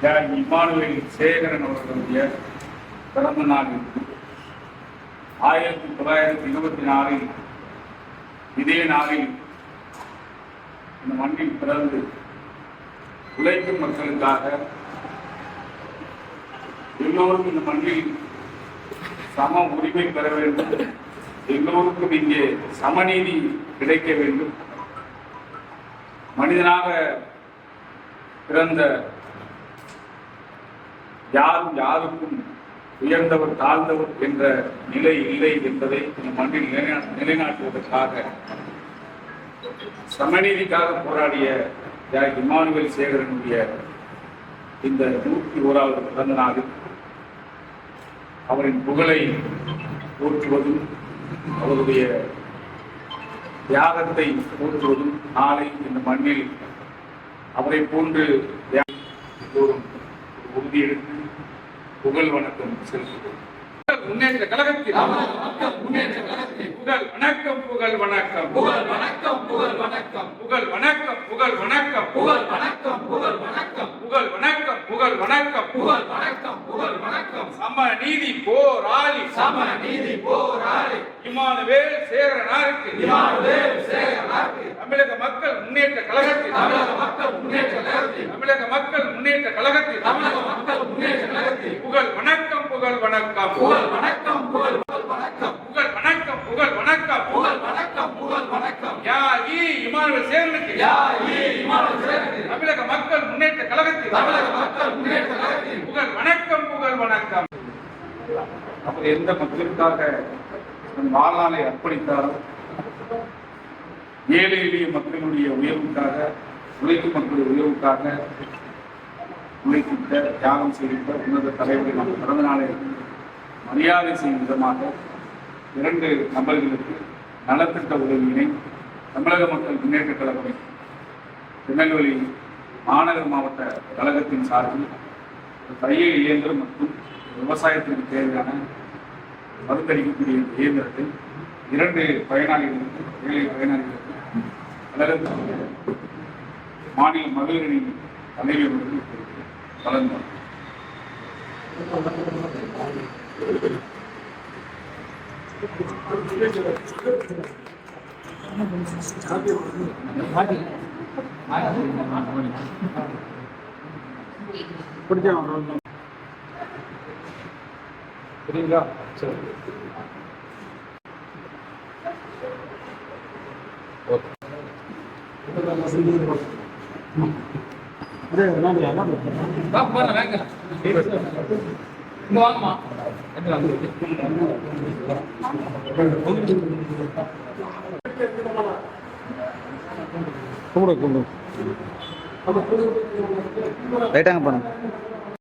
தியாகி இமானுவேல் சேகரன் அவர்களுடைய பிறந்த நாளில் ஆயிரத்தி தொள்ளாயிரத்தி இருபத்தி நாலில் இதே நாளில் இந்த மண்ணில் பிறந்து உழைக்கும் மக்களுக்காக எல்லோரும் இந்த மண்ணில் சம உரிமை பெற வேண்டும். எல்லோருக்கும் இங்கே சமநீதி கிடைக்க வேண்டும். மனிதனாக பிறந்த யாரும் யாருக்கும் உயர்ந்தவர் தாழ்ந்தவர் என்ற நிலை இல்லை என்பதை இந்த மண்ணில் நிலைநா- நிலைநாட்டுவதற்காக சமநீதிக்காக போராடிய இமானுவேல் சேகரனுடைய இந்த நூற்றி ஓராவது பிறந்த நாளில் அவரின் புகழை போற்றுவதும் அவருடைய தியாகத்தை போற்றுவதும் நாளை இந்த மண்ணில் அவரை போன்று தியா- உறுதியெடுத்து புகழ் வணக்கம் செலுத்துவோம் முன்னேற்ற கழகத்தில். புகழ் வணக்கம் புகழ் வணக்கம். புகழ் வணக்கம் புகழ் வணக்கம். புகழ் வணக்கம் புகழ் வணக்கம். புகழ் வணக்கம் புகழ் வணக்கம். புகழ் வணக்கம் புகழ் வணக்கம். புகழ் வணக்கம் புகழ் வணக்கம். சம நீதி போராளி சம நீதி போராளி இமானுவேல் சேகரனாருக்கு இமானுவேல் சேகரனாருக்கு தமிழக மக்கள் முன்னேற்ற கழகத்தில். தமிழக மக்கள் முன்னேற்ற கழகத்தில். தமிழக மக்கள் முன்னேற்ற கழகத்தில். தமிழக மக்கள் முன்னேற்ற கழகத்தில். புகழ் வணக்கம் புகழ் வணக்கம். புகழ் வணக்கம் புகழ் புகழ் வணக்கம். புகழ் வணக்கம் புகழ் வணக்கம். புகழ் வணக்கம் புகழ் வணக்கம். யாகி இமானுவேல் சேகரனுக்கு. யா ஈ இமானுவேல் சேகரனாருக்கு தமிழக மக்கள் முன்னேற்ற கழகத்தில். தமிழக மக்கள் முன்னேற்ற கழகத்தில் புகழ் வணக்கம் புகழ் வணக்கம் அவர் எந்த மக்களுக்காக தன் வாழ்நாளை அர்ப்பணித்தாரோ ஏழை எளிய மக்களுடைய உயர்வுக்காக உழைக்கும் மக்களுடைய உயர்வுக்காக உழைக்கின்ற தியாகம் செய்கின்ற உன்னத தலைவர்கள் நம் பிறந்த நாளை மரியாதை செய்யும் விதமாக இரண்டு நபர்களுக்கு நலத்திட்ட உதவியினை தமிழக மக்கள் முன்னேற்ற கழகம் திருநெல்வேலி மாநகர் மாவட்ட கழகத்தின் சார்பில் தையல் இயந்திரம் மற்றும் விவசாயத்திற்கு தேவையான மருந்தளிக்கக்கூடிய இந்த இயந்திரத்தை இரண்டு பயனாளிகளுக்கு ஏழை பயனாளிகளுக்கு அல்லது மாநில மகளிரணி தலைவி அவர்களுக்கு பிடிச்சேன் சரிங்களா சரி. ஓகே வாங்கம்மா. கும்பிடு கும்பிடு. ரைட்டாங்க பண்ணுங்க